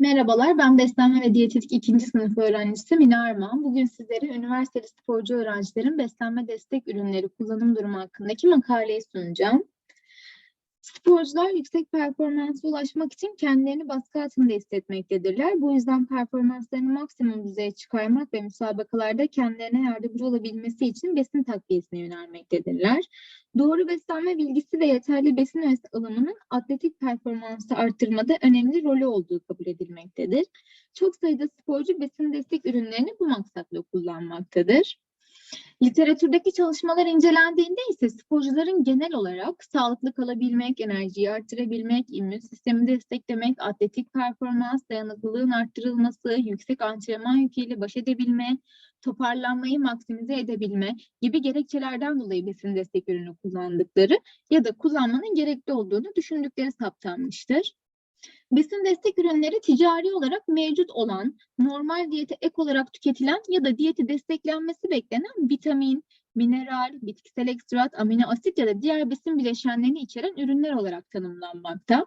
Merhabalar, ben beslenme ve diyetetik ikinci sınıf öğrencisi Mine Armağan. Bugün sizlere üniversiteli sporcu öğrencilerin beslenme destek ürünleri kullanım durumu hakkındaki makaleyi sunacağım. Sporcular yüksek performansa ulaşmak için kendilerini baskı altında hissetmektedirler. Bu yüzden performanslarını maksimum düzeye çıkarmak ve müsabakalarda kendilerine yardımcı olabilmesi için besin takviyesine yönelmektedirler. Doğru beslenme bilgisi ve yeterli besin alımının atletik performansı arttırmada önemli rolü olduğu kabul edilmektedir. Çok sayıda sporcu besin destek ürünlerini bu maksatla kullanmaktadır. Literatürdeki çalışmalar incelendiğinde ise sporcuların genel olarak sağlıklı kalabilmek, enerjiyi arttırabilmek, immün sistemi desteklemek, atletik performans, dayanıklılığın arttırılması, yüksek antrenman yüküyle baş edebilme, toparlanmayı maksimize edebilme gibi gerekçelerden dolayı besin destek ürünü kullandıkları ya da kullanmanın gerekli olduğunu düşündükleri saptanmıştır. Besin destek ürünleri ticari olarak mevcut olan, normal diyete ek olarak tüketilen ya da diyeti desteklenmesi beklenen vitamin, mineral, bitkisel ekstrat, amino asit ya da diğer besin bileşenlerini içeren ürünler olarak tanımlanmakta.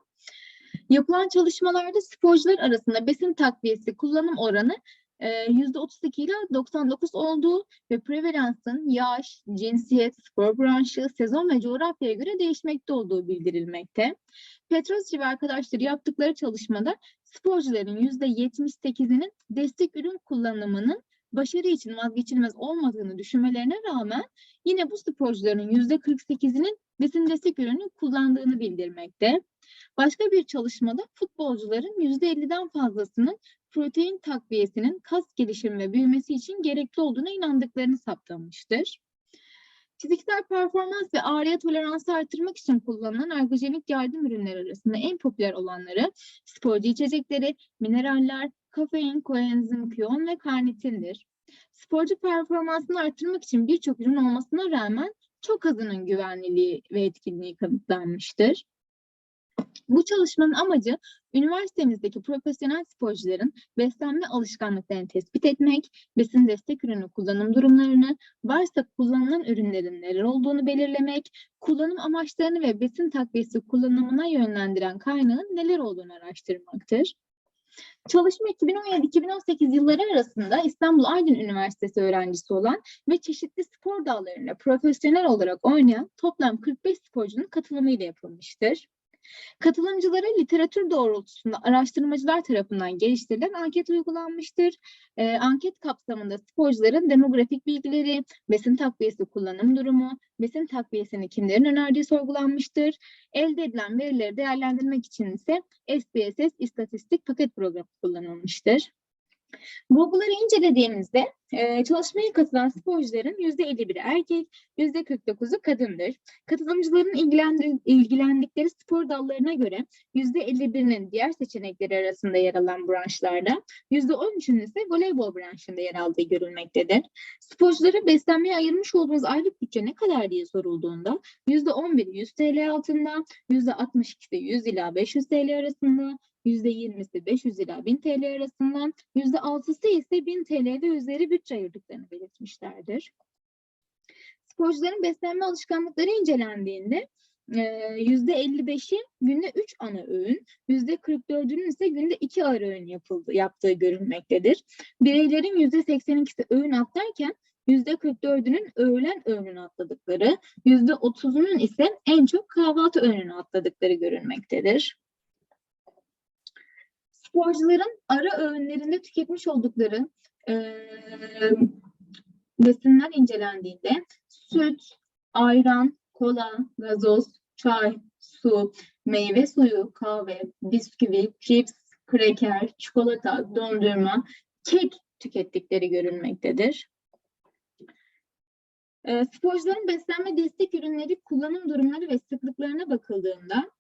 Yapılan çalışmalarda sporcular arasında besin takviyesi kullanım oranı %32 ile 99 olduğu ve prevalansın yaş, cinsiyet, spor branşı, sezon ve coğrafyaya göre değişmekte olduğu bildirilmekte. Petrosci ve arkadaşları yaptıkları çalışmada sporcuların %78'inin destek ürün kullanımının başarı için vazgeçilmez olmadığını düşünmelerine rağmen yine bu sporcuların %48'inin besin destek ürünü kullandığını bildirmekte. Başka bir çalışmada futbolcuların %50'den fazlasının protein takviyesinin kas gelişimi ve büyümesi için gerekli olduğuna inandıklarını saptamıştır. Fiziksel performans ve ağrıya toleransı artırmak için kullanılan ergojenik yardım ürünleri arasında en popüler olanları sporcu içecekleri, mineraller, kafein, koenzim Q10 ve karnitindir. Sporcu performansını artırmak için birçok ürün olmasına rağmen çok azının güvenliliği ve etkinliği kanıtlanmıştır. Bu çalışmanın amacı üniversitemizdeki profesyonel sporcuların beslenme alışkanlıklarını tespit etmek, besin destek ürünü kullanım durumlarını, varsa kullanılan ürünlerin neler olduğunu belirlemek, kullanım amaçlarını ve besin takviyesi kullanımına yönlendiren kaynağın neler olduğunu araştırmaktır. Çalışma 2017-2018 yılları arasında İstanbul Aydın Üniversitesi öğrencisi olan ve çeşitli spor dallarında profesyonel olarak oynayan toplam 45 sporcunun katılımıyla yapılmıştır. Katılımcılara literatür doğrultusunda araştırmacılar tarafından geliştirilen anket uygulanmıştır. E, anket kapsamında sporcuların demografik bilgileri, besin takviyesi kullanım durumu, besin takviyesini kimlerin önerdiği sorgulanmıştır. Elde edilen verileri değerlendirmek için ise SPSS istatistik paket programı kullanılmıştır. Bulguları incelediğimizde e, çalışmaya katılan sporcuların %51'i erkek, %49'u kadındır. Katılımcıların ilgilendikleri spor dallarına göre %51'inin diğer seçenekleri arasında yer alan branşlarda, %13'ünün ise voleybol branşında yer aldığı görülmektedir. Sporculara beslenmeye ayırmış olduğunuz aylık bütçe ne kadar diye sorulduğunda %11 100 TL altında, %62'de 100 ila 500 TL arasında, %20'si 500 ila 1000 TL arasından, %6'sı ise 1000 TL ve üzeri bütçe ayırdıklarını belirtmişlerdir. Sporcuların beslenme alışkanlıkları incelendiğinde %55'i günde 3 ana öğün, %44'ünün ise günde 2 ara öğün yapıldı, yaptığı görülmektedir. Bireylerin %82'si öğün atlarken %44'ünün öğlen öğününü atladıkları, %30'unun ise en çok kahvaltı öğününü atladıkları görülmektedir sporcuların ara öğünlerinde tüketmiş oldukları e, besinler incelendiğinde süt, ayran, kola, gazoz, çay, su, meyve suyu, kahve, bisküvi, cips, kreker, çikolata, dondurma, kek tükettikleri görülmektedir. E, sporcuların beslenme destek ürünleri kullanım durumları ve sıklıklarına bakıldığında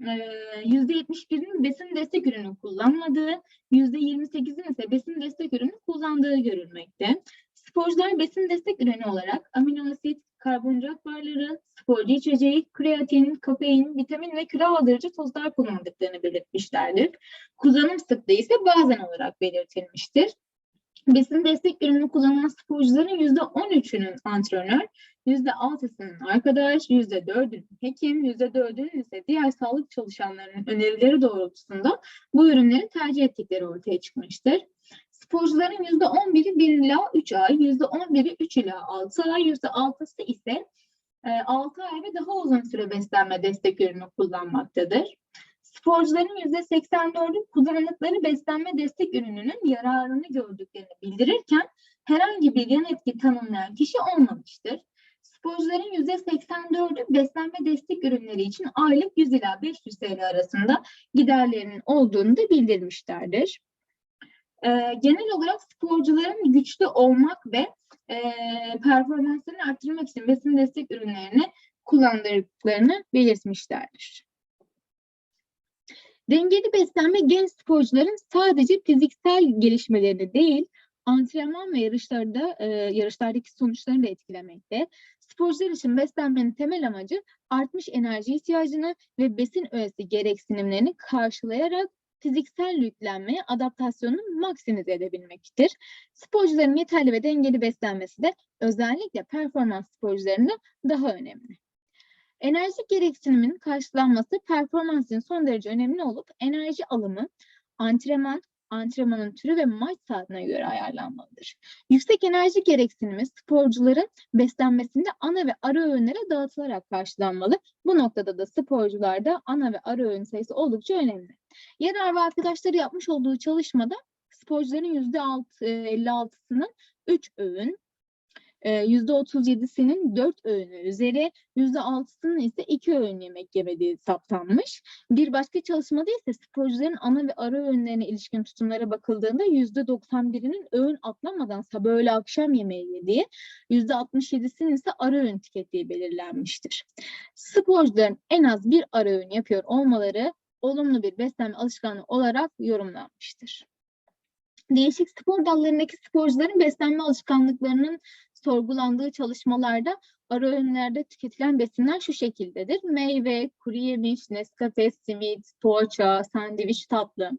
%71'in besin destek ürünü kullanmadığı, %28'in ise besin destek ürünü kullandığı görülmekte. Sporcular besin destek ürünü olarak amino asit, karbonhidrat barları, sporcu içeceği, kreatin, kafein, vitamin ve kilo aldırıcı tozlar kullandıklarını belirtmişlerdir. Kullanım sıklığı ise bazen olarak belirtilmiştir. Besin destek ürünü kullanan sporcuların %13'ünün antrenör, %6'sının arkadaş, %4'ünün hekim, %4'ünün ise diğer sağlık çalışanlarının önerileri doğrultusunda bu ürünleri tercih ettikleri ortaya çıkmıştır. Sporcuların %11'i 1 ila 3 ay, %11'i 3 ila 6 ay, %6'sı ise 6 ay ve daha uzun süre beslenme destek ürünü kullanmaktadır. Sporcuların %84'ü kullandıkları beslenme destek ürününün yararını gördüklerini bildirirken herhangi bir yan etki tanımlayan kişi olmamıştır. Sporcuların %84'ü beslenme destek ürünleri için aylık 100 ila 500 TL arasında giderlerinin olduğunu da bildirmişlerdir. Ee, genel olarak sporcuların güçlü olmak ve e, performanslarını arttırmak için besin destek ürünlerini kullandıklarını belirtmişlerdir. Dengeli beslenme genç sporcuların sadece fiziksel gelişmelerini değil, antrenman ve yarışlarda e, yarışlardaki sonuçlarını da etkilemekte. Sporcular için beslenmenin temel amacı artmış enerji ihtiyacını ve besin öğesi gereksinimlerini karşılayarak fiziksel yüklenmeye adaptasyonunu maksimize edebilmektir. Sporcuların yeterli ve dengeli beslenmesi de özellikle performans sporcularında daha önemli. Enerji gereksiniminin karşılanması performans için son derece önemli olup enerji alımı antrenman, antrenmanın türü ve maç saatine göre ayarlanmalıdır. Yüksek enerji gereksinimi sporcuların beslenmesinde ana ve ara öğünlere dağıtılarak karşılanmalı. Bu noktada da sporcularda ana ve ara öğün sayısı oldukça önemli. Yarar ve arkadaşları yapmış olduğu çalışmada sporcuların %56'sının 3 öğün, %37'sinin 4 öğünü üzeri, %6'sının ise 2 öğün yemek yemediği saptanmış. Bir başka çalışmada ise sporcuların ana ve ara öğünlerine ilişkin tutumlara bakıldığında %91'inin öğün atlamadan sabah öğle akşam yemeği yediği, %67'sinin ise ara öğün tükettiği belirlenmiştir. Sporcuların en az bir ara öğün yapıyor olmaları olumlu bir beslenme alışkanlığı olarak yorumlanmıştır. Değişik spor dallarındaki sporcuların beslenme alışkanlıklarının sorgulandığı çalışmalarda ara öğünlerde tüketilen besinler şu şekildedir. Meyve, kuru yemiş, Nescafe, simit, poğaça, sandviç, tatlı.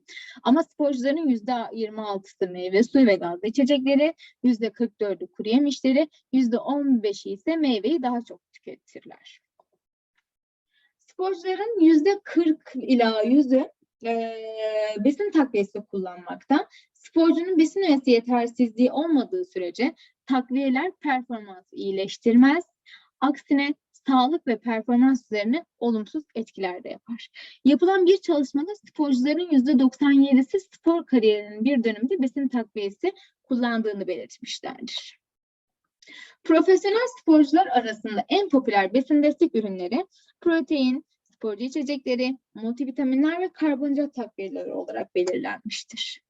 Ama sporcuların %26'sı meyve, suyu ve gazlı içecekleri, %44'ü kuru yemişleri, %15'i ise meyveyi daha çok tüketirler. Sporcuların %40 ila %100'ü e, besin takviyesi kullanmakta. Sporcunun besin üyesi yetersizliği olmadığı sürece takviyeler performansı iyileştirmez. Aksine sağlık ve performans üzerine olumsuz etkiler de yapar. Yapılan bir çalışmada sporcuların %97'si spor kariyerinin bir döneminde besin takviyesi kullandığını belirtmişlerdir. Profesyonel sporcular arasında en popüler besin destek ürünleri protein, sporcu içecekleri, multivitaminler ve karbonhidrat takviyeleri olarak belirlenmiştir.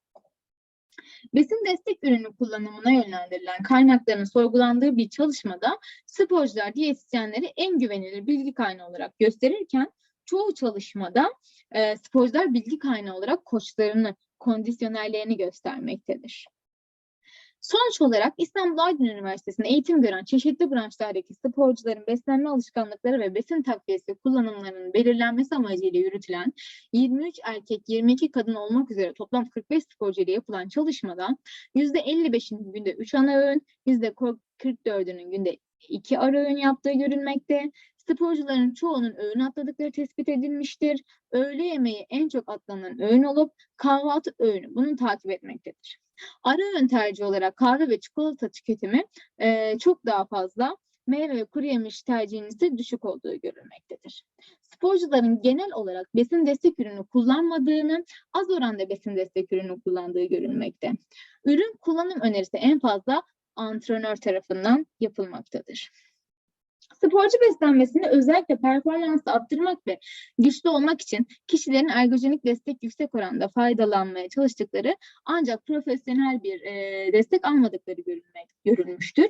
Besin destek ürünü kullanımına yönlendirilen kaynakların sorgulandığı bir çalışmada sporcular diyetisyenleri en güvenilir bilgi kaynağı olarak gösterirken çoğu çalışmada e, sporcular bilgi kaynağı olarak koçlarını, kondisyonerlerini göstermektedir. Sonuç olarak İstanbul Aydın Üniversitesi'nde eğitim gören çeşitli branşlardaki sporcuların beslenme alışkanlıkları ve besin takviyesi kullanımlarının belirlenmesi amacıyla yürütülen 23 erkek 22 kadın olmak üzere toplam 45 sporcu ile yapılan çalışmada %55'inin günde 3 ana öğün, %44'ünün günde 2 ara öğün yaptığı görülmekte. Sporcuların çoğunun öğün atladıkları tespit edilmiştir. Öğle yemeği en çok atlanan öğün olup kahvaltı öğünü bunu takip etmektedir. Ara öğün tercihi olarak kahve ve çikolata tüketimi e, çok daha fazla meyve ve kuru yemiş tercihinin ise düşük olduğu görülmektedir. Sporcuların genel olarak besin destek ürünü kullanmadığını, az oranda besin destek ürünü kullandığı görülmekte. Ürün kullanım önerisi en fazla antrenör tarafından yapılmaktadır. Sporcu beslenmesini özellikle performansı arttırmak ve güçlü olmak için kişilerin ergojenik destek yüksek oranda faydalanmaya çalıştıkları ancak profesyonel bir e, destek almadıkları görülmek, görülmüştür.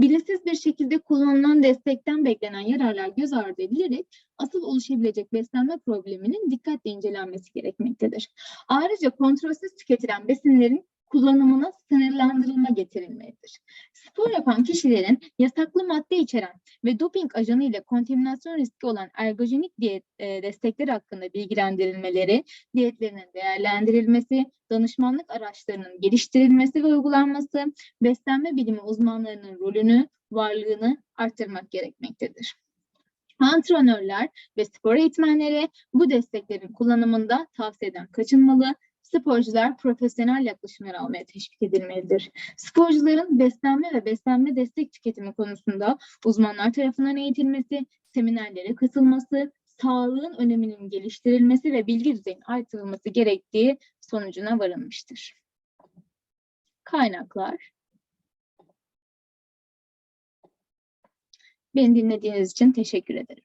Bilinçsiz bir şekilde kullanılan destekten beklenen yararlar göz ardı edilerek asıl oluşabilecek beslenme probleminin dikkatle incelenmesi gerekmektedir. Ayrıca kontrolsüz tüketilen besinlerin kullanımına sınırlandırılma getirilmelidir. Spor yapan kişilerin yasaklı madde içeren ve doping ajanı ile kontaminasyon riski olan ergojenik diyet e, destekler hakkında bilgilendirilmeleri, diyetlerinin değerlendirilmesi, danışmanlık araçlarının geliştirilmesi ve uygulanması, beslenme bilimi uzmanlarının rolünü, varlığını arttırmak gerekmektedir. Antrenörler ve spor eğitmenleri bu desteklerin kullanımında tavsiyeden kaçınmalı, sporcular profesyonel yaklaşımlar almaya teşvik edilmelidir. Sporcuların beslenme ve beslenme destek tüketimi konusunda uzmanlar tarafından eğitilmesi, seminerlere katılması, sağlığın öneminin geliştirilmesi ve bilgi düzeyinin artırılması gerektiği sonucuna varılmıştır. Kaynaklar Beni dinlediğiniz için teşekkür ederim.